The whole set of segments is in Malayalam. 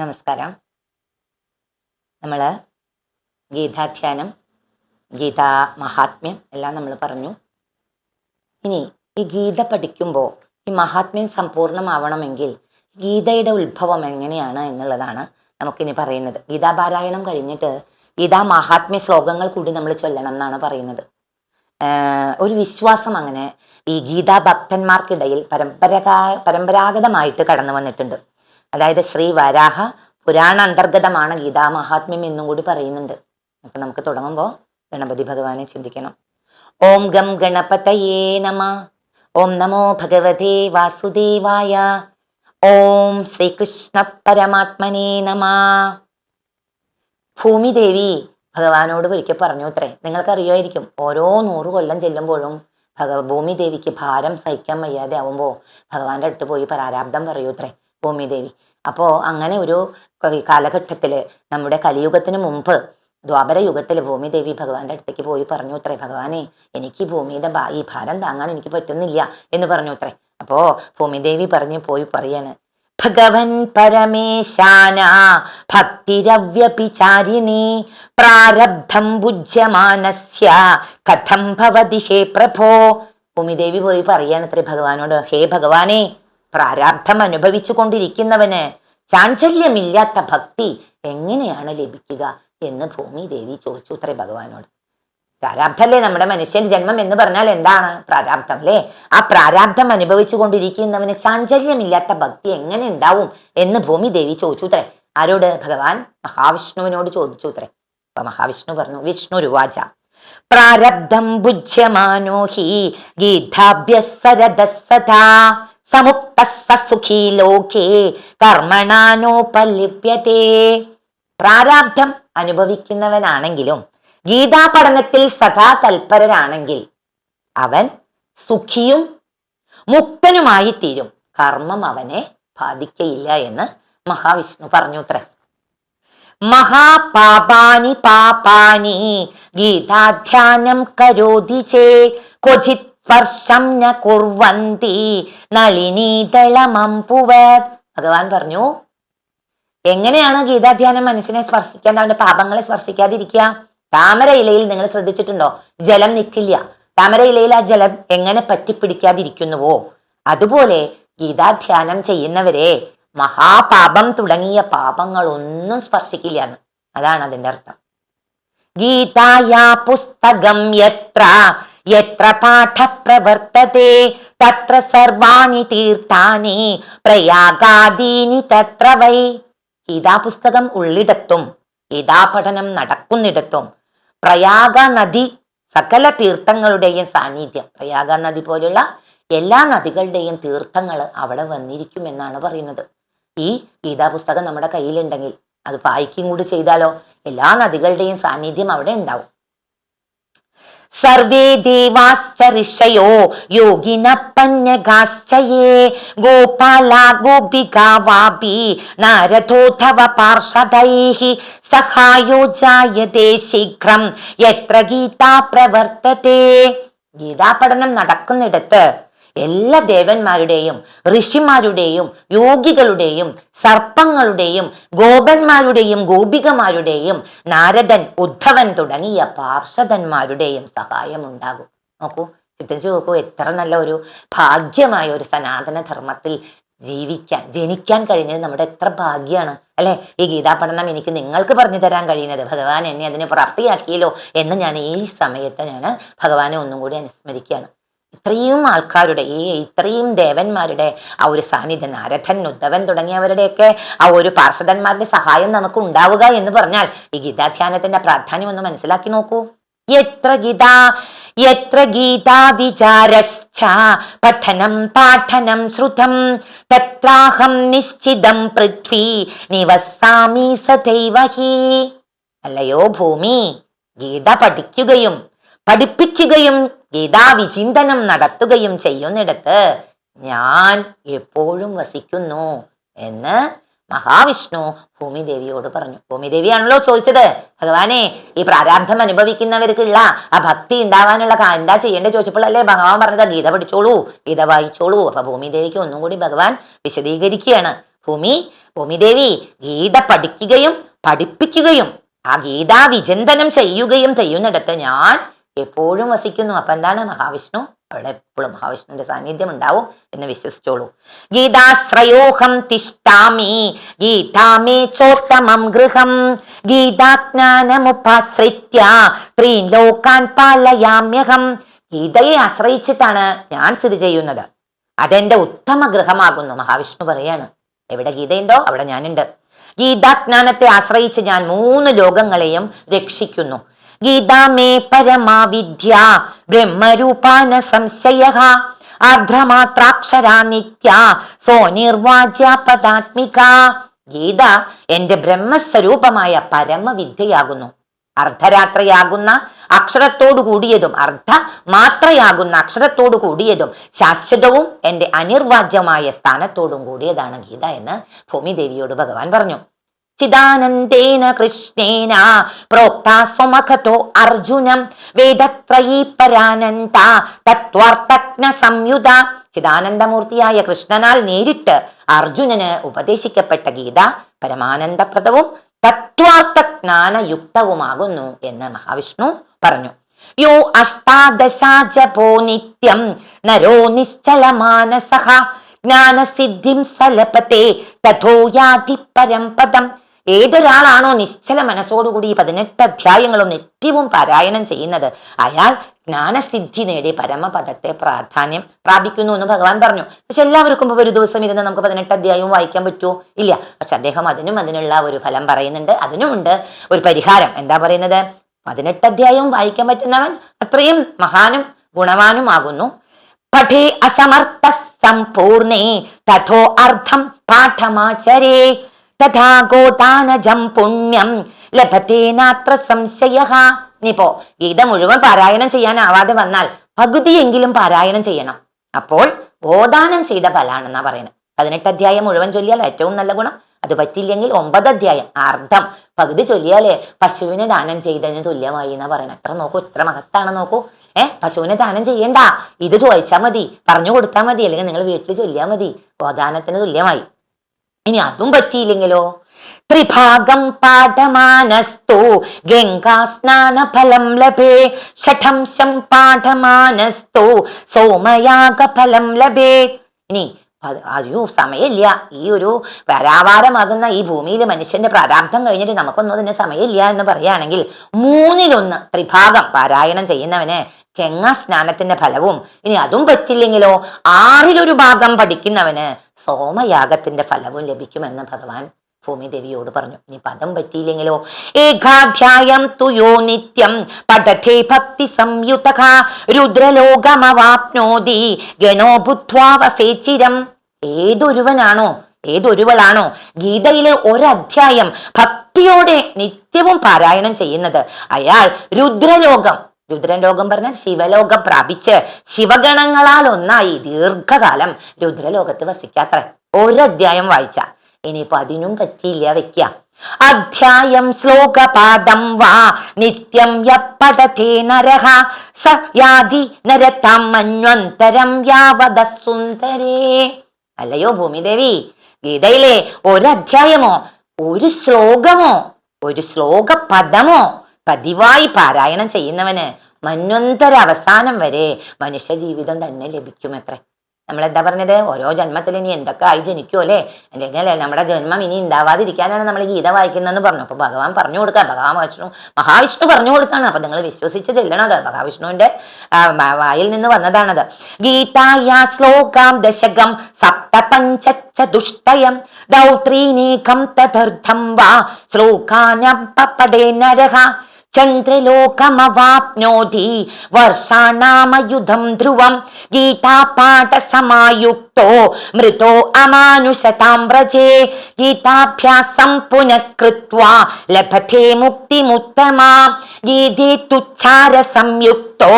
നമസ്കാരം. നമ്മൾ ഗീതാധ്യാനം ഗീതാ മഹാത്മ്യം എല്ലാം നമ്മൾ പറഞ്ഞു. ഇനി ഈ ഗീത പഠിക്കുമ്പോൾ ഈ മഹാത്മ്യം സമ്പൂർണമാവണമെങ്കിൽ ഗീതയുടെ ഉത്ഭവം എങ്ങനെയാണ് എന്നുള്ളതാണ് നമുക്കിനി പറയുന്നത്. ഗീതാപാരായണം കഴിഞ്ഞിട്ട് ഗീതാ മഹാത്മ്യ ശ്ലോകങ്ങൾ കൂടി നമ്മൾ ചൊല്ലണം എന്നാണ് പറയുന്നത്. ഒരു വിശ്വാസം അങ്ങനെ ഈ ഗീതാ ഭക്തന്മാർക്കിടയിൽ പരമ്പരാ പരമ്പരാഗതമായിട്ട് കടന്നു വന്നിട്ടുണ്ട്. അതായത് ശ്രീ വരാഹ പുരാണ അന്തർഗതമാണ് ഗീതാ മഹാത്മ്യം എന്നും കൂടി പറയുന്നുണ്ട്. അപ്പൊ നമുക്ക് തുടങ്ങുമ്പോൾ ഗണപതി ഭഗവാനെ ചിന്തിക്കണം. ഓം ഗം ഗണപതയേ നമ. ഓം നമോ ഭഗവതേ വാസുദേവായ. ഓം ശ്രീകൃഷ്ണ പരമാത്മനേ നമ. ഭൂമിദേവി ഭഗവാനോട് ഒരിക്കൽ പറഞ്ഞു അത്രേ. നിങ്ങൾക്കറിയുമായിരിക്കും ഓരോ നൂറ് കൊല്ലം ചെല്ലുമ്പോഴും ഭഗ ഭൂമിദേവിക്ക് ഭാരം സഹിക്കാൻ വയ്യാതെ ആവുമ്പോൾ ഭഗവാന്റെ അടുത്ത് പോയി പ്രാരാബ്ദം പറയൂത്രേ ഭൂമിദേവി. അപ്പോൾ അങ്ങനെ ഒരു കാലഘട്ടത്തിൽ നമ്മുടെ കലിയുഗത്തിന് മുമ്പ് ദ്വാപര യുഗത്തിൽ ഭൂമിദേവി ഭഗവാന്റെ അടുത്തേക്ക് പോയി പറഞ്ഞു അത്രേ ഭഗവാനെ എനിക്ക് ഭൂമിയുടെ ഈ ഭാരം താങ്ങാൻ എനിക്ക് പറ്റുന്നില്ല എന്ന് പറഞ്ഞു അത്രേ അപ്പോ ഭൂമിദേവി പറഞ്ഞു പോയി പറയാണ് ഭഗവൻ പരമേശാന ഭക്തിരവ്യപിചാരിണി പ്രാരബ്ധം ഭുജ്യമാനസ്യ കഥം ഭവതി ഹേ പ്രഭോ. ഭൂമിദേവി പോയി പറയാണ് അത്രേ ഭഗവാനോട് ഹേ ഭഗവാനെ പ്രാരാബ്ധം അനുഭവിച്ചു കൊണ്ടിരിക്കുന്നവന് ചാഞ്ചല്യമില്ലാത്ത ഭക്തി എങ്ങനെയാണ് ലഭിക്കുക എന്ന് ഭൂമി ദേവി ചോദിച്ചു അത്രേ ഭഗവാനോട്. പ്രാരാബ്ധല്ലേ നമ്മുടെ മനുഷ്യൻ ജന്മം എന്ന് പറഞ്ഞാൽ എന്താണ് പ്രാരാബ്ധം അല്ലേ? ആ പ്രാരാബ്ധം അനുഭവിച്ചു കൊണ്ടിരിക്കുന്നവന് ചാഞ്ചല്യമില്ലാത്ത ഭക്തി എങ്ങനെ ഉണ്ടാവും എന്ന് ഭൂമി ദേവി ചോദിച്ചു അത്രേ ആരോട്? ഭഗവാൻ മഹാവിഷ്ണുവിനോട് ചോദിച്ചു അത്രേ അപ്പൊ മഹാവിഷ്ണു പറഞ്ഞു വിഷ്ണു രുവാച പ്രാരബ്ധം ഭുജ്യമാനോ ഹി സമുക്ത ലോകേ കർമ്മണാനോപലിപ്യത്തെ പ്രാരാബ്ധം അനുഭവിക്കുന്നവനാണെങ്കിലും ഗീതാ പഠനത്തിൽ സദാ തൽപരനാണെങ്കിൽ അവൻ സുഖിയും മുക്തനുമായി തീരും കർമ്മം അവനെ ബാധിക്കയില്ല എന്ന് മഹാവിഷ്ണു പറഞ്ഞു ഉത്ര മഹാപാപാനി പാപാനി ഗീതാധ്യാനം കരോതി ചേ ക്വചിത് സ്പർശം ന കുർവന്തി നളിനീതളമമ്പുവത് ഭഗവാൻ പറഞ്ഞു എങ്ങനെയാണ് ഗീതാധ്യാനം മനുഷ്യനെ സ്പർശിക്കാൻ അവന്റെ പാപങ്ങളെ സ്പർശിക്കാതിരിക്കുക? താമര ഇലയിൽ നിങ്ങൾ ശ്രദ്ധിച്ചിട്ടുണ്ടോ? ജലം നിൽക്കില്ല. താമര ഇലയിൽ ആ ജലം എങ്ങനെ പറ്റിപ്പിടിക്കാതിരിക്കുന്നുവോ? അതുപോലെ ഗീതാധ്യാനം ചെയ്യുന്നവരെ മഹാപാപം തുടങ്ങിയ പാപങ്ങളൊന്നും സ്പർശിക്കില്ല എന്ന് അതാണ് അതിന്റെ അർത്ഥം. ഗീതായാ പുസ്തകം യത്ര യത്ര പാഠ പ്രവർത്തത്തെ തത്ര സർവാണി തീർത്ഥാനി. പ്രയാഗാദീനി തത്ര വൈ. പുസ്തകം ഉള്ളിടത്തും ഗീതാ പഠനം നടക്കുന്നിടത്തും. പ്രയാഗ നദി സകല തീർത്ഥങ്ങളുടെയും സാന്നിധ്യം. പ്രയാഗ നദി പോലുള്ള എല്ലാ നദികളുടെയും തീർത്ഥങ്ങൾ അവിടെ വന്നിരിക്കും എന്നാണ് പറയുന്നത്. ഈ ഗീതാ പുസ്തകം നമ്മുടെ കയ്യിലുണ്ടെങ്കിൽ അത് വായിക്കും കൂടി ചെയ്താലോ എല്ലാ നദികളുടെയും സാന്നിധ്യം അവിടെ ഉണ്ടാവും. സർവേ ദേവാശ്ച ഋഷയോ യോഗിന പന്യഗാശ്ചയേ ഗോപാല ഗോപികാ വാപി നാരദോധവ പാർഷദൈഹി സഹായോ ജായതേ ശീഘ്രം. യത്ര ഗീതാ പ്രവർത്തത്തെ ഗീതാ പഠനം നടക്കുന്നിടത്ത് എല്ലാ ദേവന്മാരുടെയും ഋഷിമാരുടെയും യോഗികളുടെയും സർപ്പങ്ങളുടെയും ഗോപന്മാരുടെയും ഗോപികമാരുടെയും നാരദൻ ഉദ്ധവൻ തുടങ്ങിയ പാർഷദന്മാരുടെയും സഹായം ഉണ്ടാകും നോക്കൂ ചിന്തിച്ചു നോക്കൂ എത്ര നല്ല ഒരു ഭാഗ്യമായ ഒരു സനാതന ധർമ്മത്തിൽ ജീവിക്കാൻ ജനിക്കാൻ കഴിഞ്ഞത് നമ്മുടെ എത്ര ഭാഗ്യമാണ് അല്ലെ? ഈ ഗീതാ പഠനം എനിക്ക് നിങ്ങൾക്ക് പറഞ്ഞു തരാൻ കഴിയുന്നത്. ഭഗവാൻ എന്നെ അതിനെ പ്രാപ്തിയാക്കിയല്ലോ എന്ന് ഞാൻ ഈ സമയത്ത് ഞാൻ ഭഗവാനെ ഒന്നും കൂടി അനുസ്മരിക്കുകയാണ്. ഇത്രയും ആൾക്കാരുടെ ഈ ഇത്രയും ദേവന്മാരുടെ ആ ഒരു സാന്നിധ്യം നാരഥൻ ഉദ്ധവൻ തുടങ്ങിയവരുടെയൊക്കെ ആ ഒരു പാർഷദന്മാരുടെ സഹായം നമുക്ക് ഉണ്ടാവുക എന്ന് പറഞ്ഞാൽ ഈ ഗീതാധ്യാനത്തിന്റെ പ്രാധാന്യം ഒന്ന് മനസ്സിലാക്കി നോക്കൂ. എത്ര ഗീത എത്ര ഗീതാ വിചാരശ്ച പഠനം പാഠനം ശ്രുതം തത്രാഹം നിശ്ചിതം പൃഥ്വി നിവസാമി സദൈവ ഹി അല്ലയോ ഭൂമി ഗീത പഠിക്കുകയും പഠിപ്പിക്കുകയും ഗീതാ വിചിന്തനം നടത്തുകയും ചെയ്യുന്നിടത്ത് ഞാൻ എപ്പോഴും വസിക്കുന്നു എന്ന് മഹാവിഷ്ണു ഭൂമിദേവിയോട് പറഞ്ഞു. ഭൂമിദേവിയാണല്ലോ ചോദിച്ചത്. ഭഗവാനെ ഈ പ്രാരാബ്ധം അനുഭവിക്കുന്നവർക്കുള്ള ആ ഭക്തി ഉണ്ടാവാനുള്ള എന്താ ചെയ്യേണ്ടത് ചോദിച്ചപ്പോഴല്ലേ ഭഗവാൻ പറഞ്ഞത് ഗീത പഠിച്ചോളൂ ഗീത വായിച്ചോളൂ. അപ്പൊ ഭൂമിദേവിക്ക് ഒന്നും കൂടി ഭഗവാൻ വിശദീകരിക്കുകയാണ്. ഭൂമി ഭൂമിദേവി ഗീത പഠിക്കുകയും പഠിപ്പിക്കുകയും ആ ഗീതാ വിചിന്തനം ചെയ്യുകയും ചെയ്യുന്നിടത്ത് ഞാൻ എപ്പോഴും വസിക്കുന്നു. അപ്പൊ എന്താണ്? മഹാവിഷ്ണു? അവിടെ എപ്പോഴും മഹാവിഷ്ണുവിന്റെ സാന്നിധ്യം ഉണ്ടാവും എന്ന് വിശ്വസിച്ചോളൂ. ഗീതാശ്രയോഹം തിഷ്ടാമി ഗീതാമേ ചോത്തമം ഗൃഹം. ഗീതാജ്ഞാനമുപാശ്രിത്യ. ത്രീൻ ലോകാൻ പാലയാമ്യഹം. ഗീതയെ ആശ്രയിച്ചിട്ടാണ് ഞാൻ സ്ഥിതി ചെയ്യുന്നത്. അതെന്റെ ഉത്തമ ഗൃഹമാകുന്നു മഹാവിഷ്ണു പറയാണ്. എവിടെ ഗീതയുണ്ടോ? അവിടെ ഞാനുണ്ട്. ഗീതാജ്ഞാനത്തെ ആശ്രയിച്ച് ഞാൻ മൂന്ന് ലോകങ്ങളെയും രക്ഷിക്കുന്നു. ഗീതാമേ പരമാവിദ്യ ബ്രഹ്മരൂപാന സംശയ അർദ്ധമാത്രാക്ഷരാ നിത്യ നിർവാച്യ പദാത്മിക. ഗീത എന്റെ ബ്രഹ്മസ്വരൂപമായ പരമവിദ്യയാകുന്നു. അർദ്ധരാത്രയാകുന്ന അക്ഷരത്തോടു കൂടിയതും അർദ്ധ മാത്രയാകുന്ന അക്ഷരത്തോടു കൂടിയതും ശാശ്വതവും എന്റെ അനിർവാജ്യമായ സ്ഥാനത്തോടും കൂടിയതാണ് ഗീത എന്ന് ഭൂമിദേവിയോട് ഭഗവാൻ പറഞ്ഞു. ചിദാനന്ദേന കൃഷ്ണേന പ്രോക്ത സ്വമഖതോ അർജുനം വേദത്രയീ പരാനന്ദ തത്വാർത്ഥജ്ഞ സംയുത. ചിദാനന്ദമൂർത്തിയായ കൃഷ്ണനാൽ നേരിട്ട് അർജുനന് ഉപദേശിക്കപ്പെട്ട ഗീത പരമാനന്ദപ്രദവും തത്വാർത്ഥ ജ്ഞാനയുക്തവുമാകുന്നു എന്ന് മഹാവിഷ്ണു പറഞ്ഞു. യോ അഷ്ടാദശാജപോ നിത്യം നരോ നിശ്ചല മാനസഹ ജ്ഞാനസിദ്ധിം സലപത്തെ തഥോ യാതി പരം പദം. ഏതൊരാളാണോ നിശ്ചല മനസ്സോടുകൂടി ഈ പതിനെട്ട് അധ്യായങ്ങളും നിത്യവും പാരായണം ചെയ്യുന്നത്? അയാൾ ജ്ഞാനസിദ്ധി നേടി പരമപദത്തെ പ്രാധാന്യം പ്രാപിക്കുന്നു എന്ന് ഭഗവാൻ പറഞ്ഞു. പക്ഷെ എല്ലാവർക്കും ഒരു ദിവസം ഇരുന്ന് നമുക്ക് പതിനെട്ട് അധ്യായവും വായിക്കാൻ പറ്റുമോ ഇല്ല. പക്ഷെ അദ്ദേഹം അതിനും അതിനുള്ള ഒരു ഫലം പറയുന്നുണ്ട്. അതിനുമുണ്ട് ഒരു പരിഹാരം. എന്താ പറയുന്നത്? പതിനെട്ട് അധ്യായവും വായിക്കാൻ പറ്റുന്നവൻ അത്രയും മഹാനും ഗുണവാനും ആകുന്നു പഠേ അസമർത്ഥ സമ്പൂർണേ തഥോ അർത്ഥം പാഠമാചരേ തഥാ ഗോദാനജം പുണ്യം ലഭത്തേനാത്ര സംശയ. ഇനിയിപ്പോ ഗീത മുഴുവൻ പാരായണം ചെയ്യാനാവാതെ വന്നാൽ പകുതിയെങ്കിലും പാരായണം ചെയ്യണം. അപ്പോൾ ഗോദാനം ചെയ്ത ഫലാണെന്നാ പറയുന്നത്. പതിനെട്ട് അധ്യായം മുഴുവൻ ചൊല്ലിയാൽ ഏറ്റവും നല്ല ഗുണം. അത് പറ്റില്ലെങ്കിൽ ഒമ്പത് അധ്യായം. അർദ്ധം. പകുതി ചൊല്ലിയാലേ പശുവിനെ ദാനം ചെയ്തതിന് തുല്യമായി എന്നാ പറയണം എത്ര നോക്കൂ എത്ര മഹത്താണ് നോക്കൂ. ഏ പശുവിനെ ദാനം ചെയ്യണ്ട. ഇത് ചോദിച്ചാൽ മതി പറഞ്ഞു കൊടുത്താൽ മതി. അല്ലെങ്കിൽ നിങ്ങൾ വീട്ടിൽ ചൊല്ലിയാൽ മതി. ഗോദാനത്തിന് തുല്യമായി. ഇനി അതും പറ്റിയില്ലെങ്കിലോ? ത്രിഭാഗം പാഠമാനസ്തു ഗംഗാസ്നാന ഫലം ലഭേ ഷഠംശം പാഠമാനസ്തു സോമയാഗ ഫലം ലഭേ. ഇനി അയ്യോ സമയമില്ല. ഈ ഒരു വരാവാരമാകുന്ന ഈ ഭൂമിയിൽ മനുഷ്യന്റെ പ്രാരാബ്ധം കഴിഞ്ഞിട്ട് നമുക്കൊന്നും അതിന് സമയമില്ല എന്ന് പറയുകയാണെങ്കിൽ മൂന്നിലൊന്ന് ത്രിഭാഗം പാരായണം ചെയ്യുന്നവന് ഗംഗാ സ്നാനത്തിന്റെ ഫലവും ഇനി അതും പറ്റില്ലെങ്കിലോ? ആറിലൊരു ഭാഗം പഠിക്കുന്നവന് സോമയാഗത്തിന്റെ ഫലവും ലഭിക്കുമെന്ന് ഭഗവാൻ ഭൂമിദേവിയോട് പറഞ്ഞു. നീ പദം പറ്റിയില്ലെങ്കിലോ? ഏകാധ്യായം തുയോ നിത്യം പഠത്തെ ഭക്തി സംയുത രുദ്രലോകമവാപ്നോതി ഗണോ ബുദ്ധ്വാവസേച്ചിരം. ഏതൊരുവനാണോ ഏതൊരുവളാണോ ഗീതയിലെ ഒരധ്യായം ഭക്തിയോടെ നിത്യവും പാരായണം ചെയ്യുന്നത്. അയാൾ രുദ്രലോകം രുദ്രലോകം പറഞ്ഞാൽ ശിവലോകം പ്രാപിച്ച് ശിവഗണങ്ങളാൽ ഒന്നായി ദീർഘകാലം രുദ്രലോകത്ത് വസിക്കാത്ര ഒരധ്യായം വായിച്ച. ഇനിയിപ്പോ അതിനും പറ്റിയില്ല വെക്ക അധ്യായം ശ്ലോകപാദം വാ. നിത്യം യപ്പതേ നരഹ. സ യാതി നരതം മന്വന്തരം യാവത സുന്ദരേ. അല്ലയോ ഭൂമിദേവി ഗീതയിലെ ഒരധ്യായമോ ഒരു ശ്ലോകമോ ഒരു ശ്ലോക പദമോ പതിവായി പാരായണം ചെയ്യുന്നവന് മന്വന്തര അവസാനം വരെ മനുഷ്യ ജീവിതം തന്നെ ലഭിക്കുമത്രേ. നമ്മൾ എന്താ പറഞ്ഞത്? ഓരോ ജന്മത്തിൽ ഇനി എന്തൊക്കെ ആയി ജനിക്കുമോ അല്ലേ അല്ലെങ്കിൽ നമ്മുടെ ജന്മം ഇനി ഉണ്ടാവാതിരിക്കാനാണ് നമ്മൾ ഗീത വായിക്കുന്നതെന്ന് പറഞ്ഞു. അപ്പൊ ഭഗവാൻ പറഞ്ഞു കൊടുക്കുക ഭഗവാൻ വിഷ്ണു മഹാവിഷ്ണു പറഞ്ഞു കൊടുത്താണ്. അപ്പൊ നിങ്ങൾ വിശ്വസിച്ച് ചെല്ലണത് മഹാവിഷ്ണുവിന്റെ വായിൽ നിന്ന് വന്നതാണത്. ഗീതായാ ശ്ലോകം ദശകം സപ്ത സപ്തപഞ്ചതുഷ്ടയം ദൗത്രീനേകം തദർത്ഥം വാ. ശ്ലോകാനപ്പടേ നരഹ. ചന്ദ്രലോകമവാപ്നോതി. വർഷാണാമയുധം ധ്രുവം. ഗീതാപാഠസമായുക്തോ. മൃതോ അമാനുഷതാം വ്രജേ ഗീതാഭ്യാസം പുനഃകൃത്വ. ലഭത്തെ മുക്തിമുത്തമാ. ഗീതേ തുച്ഛാര സംയുക്തോ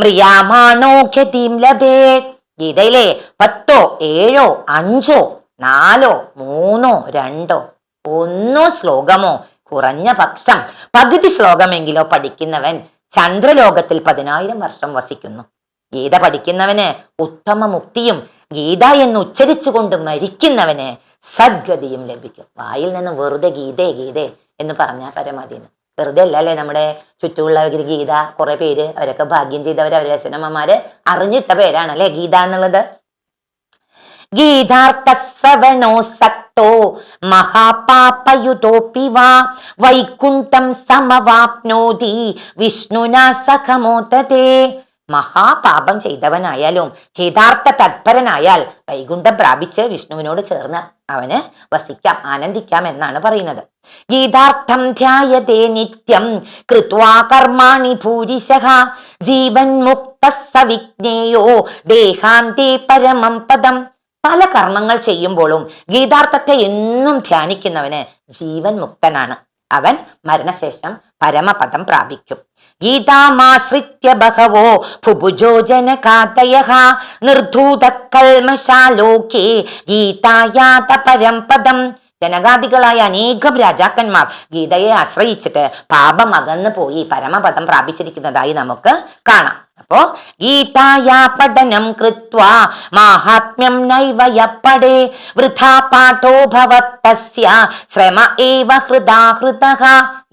മ്രിയാമാണോ ഗതിം ലഭേ. ഗീതയിലെ പത്തോ ഏഴോ അഞ്ചോ നാലോ മൂന്നോ രണ്ടോ ഒന്നോ ശ്ലോകമോ കുറഞ്ഞ പക്ഷം. പകുതി ശ്ലോകമെങ്കിലോ പഠിക്കുന്നവൻ ചന്ദ്രലോകത്തിൽ പതിനായിരം വർഷം വസിക്കുന്നു. ഗീത പഠിക്കുന്നവന് ഉത്തമ മുക്തിയും ഗീത എന്ന് ഉച്ചരിച്ചുകൊണ്ട് മരിക്കുന്നവന് സദ്ഗതിയും ലഭിക്കും. വായിൽ നിന്ന് വെറുതെ ഗീതേ ഗീതേ എന്ന് പറഞ്ഞാൽ പരമാതിന് വെറുതെ അല്ല അല്ലേ നമ്മുടെ ചുറ്റുമുള്ള ഗീത കുറെ പേര് അവരൊക്കെ ഭാഗ്യം ചെയ്തവർ അവരെ അച്ഛനമ്മമാര് അറിഞ്ഞിട്ട പേരാണ് അല്ലെ ഗീത എന്നുള്ളത്? ഗീതാർത്ഥ ശ്രവണോ സക്തോ മഹാപാപയുതോപി വാ വൈകുണ്ഠം സമവാപ്നോതി വിഷ്ണുനാ സഖമോതേ മഹാപാപം ചെയ്തവനായാലും ഹിതാർത്ഥ തത്പരനായാൽ വൈകുണ്ഠം പ്രാപിച്ച് വിഷ്ണുവിനോട് ചേർന്ന് അവന് വസിക്കാം ആനന്ദിക്കാം എന്നാണ് പറയുന്നത്. ഗീതാർത്ഥം ധ്യായതേ നിത്യം കൃത്വാ കർമാണി ഭൂരിശഹ ജീവൻ മുക്ത സവിജ്ഞേയോ ദേഹാന്തേ പരമം പദം. പല കർമ്മങ്ങൾ ചെയ്യുമ്പോഴും ഗീതാർത്ഥത്തെ എന്നും ധ്യാനിക്കുന്നവന് ജീവൻ മുക്തനാണ്. അവൻ മരണശേഷം പരമപദം പ്രാപിക്കും. ഗീതാമാശ്രിത്യ ബഹവോ ഭുഭുജോജന കാതയ നിർധൂത ഗീതായാത പരംപദം ജനകാദികളായ അനേകം രാജാക്കന്മാർ ഗീതയെ ആശ്രയിച്ചിട്ട് പാപം അകന്നു പോയി പരമപദം പ്രാപിച്ചിരിക്കുന്നതായി നമുക്ക് കാണാം. അപ്പോ ഗീതായാ പഠനം കൃത്വാ മാഹാത്മ്യം നൈവയപ്പടേ വൃഥാ പാഠോ ഭവത്തസ്യ ശ്രമ ഏവ ഹൃദാഹൃത.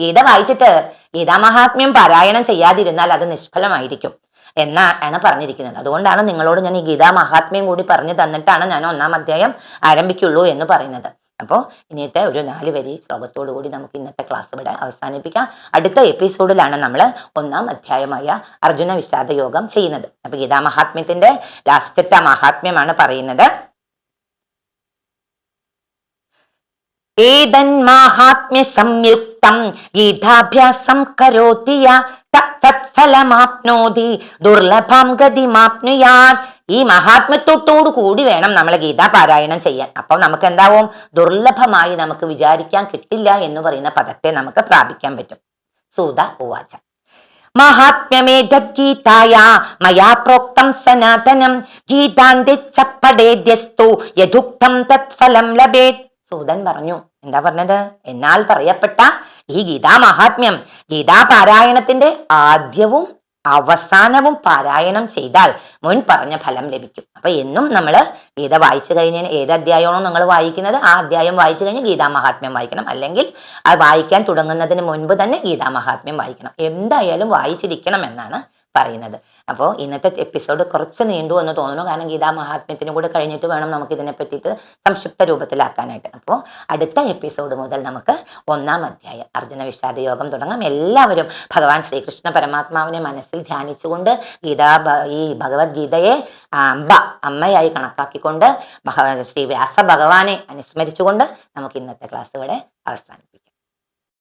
ഗീത വായിച്ചിട്ട് ഗീതാമഹാത്മ്യം പാരായണം ചെയ്യാതിരുന്നാൽ അത് നിഷ്ഫലമായിരിക്കും എന്നാണ് പറഞ്ഞിരിക്കുന്നത്. അതുകൊണ്ടാണ് നിങ്ങളോട് ഞാൻ ഈ ഗീതാ മഹാത്മ്യം കൂടി പറഞ്ഞു തന്നിട്ടാണ് ഞാൻ ഒന്നാം അധ്യായം ആരംഭിക്കുള്ളൂ എന്ന് പറയുന്നത്. അപ്പോൾ ഇനിയത്തെ ഒരു നാല് വരി ശ്ലോകത്തോടു കൂടി നമുക്ക് ഇന്നത്തെ ക്ലാസ് ഇവിടെ അവസാനിപ്പിക്കാം. അടുത്ത എപ്പിസോഡിലാണ് നമ്മൾ ഒന്നാം അധ്യായമായ അർജുന വിഷാദ യോഗം ചെയ്യുന്നത്. അപ്പൊ ഗീതാ മഹാത്മ്യത്തിന്റെ ലാസ്റ്റത്തെ മഹാത്മ്യമാണ് പറയുന്നത്. ഏതന്മാഹാത്മ്യ സംയുക്തം ഗീതാഭ്യാസം കരോതി യ ദുർലഭം ഗതി മാപ്നുയാൻ. ഈ മഹാത്മ്യത്തോടു കൂടി വേണം നമ്മൾ ഗീതാ പാരായണം ചെയ്യാൻ. അപ്പോൾ നമുക്ക് എന്താവും? ദുർലഭമായി നമുക്ക് വിചാരിക്കാൻ കിട്ടില്ല എന്ന് പറയുന്ന പദത്തെ നമുക്ക് പ്രാപിക്കാൻ പറ്റും. സൂത ഉവാച. മഹാത്മ്യമേതദ്ഗീതായ മയാ പ്രോക്തം സനാതനം ഗീതാന്തിച്ച യഥുക്തം തത്ഫലം ലഭേത്. സൂതൻ പറഞ്ഞു എന്താ പറഞ്ഞത്? എന്നാൽ പറയപ്പെട്ട ഈ ഗീതാ മഹാത്മ്യം ഗീതാ പാരായണത്തിന്റെ ആദ്യവും അവസാനവും പാരായണം ചെയ്താൽ മുൻ പറഞ്ഞ ഫലം ലഭിക്കും. അപ്പൊ എന്നും നമ്മൾ ഗീത വായിച്ചു കഴിഞ്ഞാൽ ഏത് അധ്യായമാണോ നിങ്ങൾ വായിക്കുന്നത് ആ അധ്യായം വായിച്ചു കഴിഞ്ഞാൽ ഗീതാ മഹാത്മ്യം വായിക്കണം. അല്ലെങ്കിൽ അത് വായിക്കാൻ തുടങ്ങുന്നതിന് മുൻപ് തന്നെ ഗീതാ മഹാത്മ്യം വായിക്കണം. എന്തായാലും വായിച്ചിരിക്കണം എന്നാണ് പറയുന്നത്. അപ്പോൾ ഇന്നത്തെ എപ്പിസോഡ് കുറച്ച് നീണ്ടു എന്ന് തോന്നുന്നു. കാരണം ഗീതാ മഹാത്മ്യത്തിനും കൂടെ കഴിഞ്ഞിട്ട് വേണം നമുക്ക് ഇതിനെ പറ്റിയിട്ട് സംക്ഷിപ്ത രൂപത്തിലാക്കാനായിട്ട്. അപ്പോൾ അടുത്ത എപ്പിസോഡ് മുതൽ നമുക്ക് ഒന്നാം അധ്യായം അർജുന വിഷാദ യോഗം തുടങ്ങാം. എല്ലാവരും ഭഗവാൻ ശ്രീകൃഷ്ണ പരമാത്മാവിനെ മനസ്സിൽ ധ്യാനിച്ചുകൊണ്ട് ഗീതാ ഈ ഭഗവത്ഗീതയെ അമ്പ അമ്മയായി കണക്കാക്കിക്കൊണ്ട് ശ്രീ വ്യാസ ഭഗവാനെ അനുസ്മരിച്ചുകൊണ്ട് നമുക്ക് ഇന്നത്തെ ക്ലാസ് ഇവിടെ അവസാനിപ്പിക്കാം.